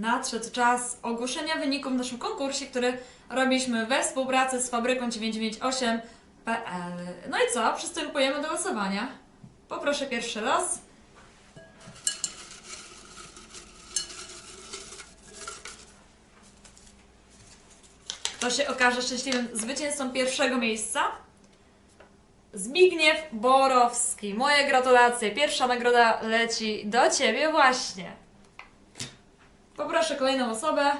nadszedł czas ogłoszenia wyników w naszym konkursie, który robiliśmy we współpracy z fabryką 998.pl. No i co? Przystępujemy do losowania. Poproszę pierwszy los. Kto się okaże szczęśliwym zwycięzcą pierwszego miejsca? Zbigniew Borowski. Moje gratulacje. Pierwsza nagroda leci do Ciebie właśnie. Poproszę kolejną osobę.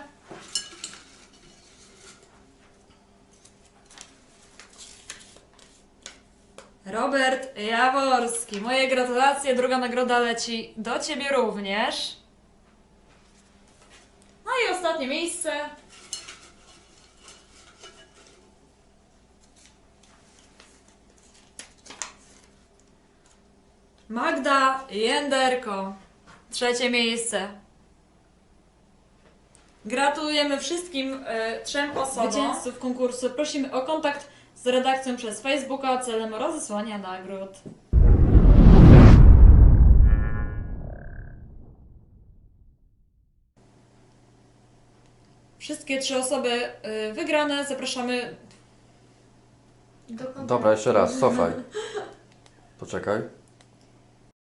Robert Jaworski. Moje gratulacje. Druga nagroda leci do Ciebie również. No i ostatnie miejsce. Magda Jęderko. Trzecie miejsce. Gratulujemy wszystkim e, trzem osobom. Zwycięzców konkursu. Prosimy o kontakt z redakcją przez Facebooka celem rozesłania nagród. Wszystkie trzy osoby e, wygrane zapraszamy do kontaktu. Dobra, jeszcze raz, cofaj. Poczekaj.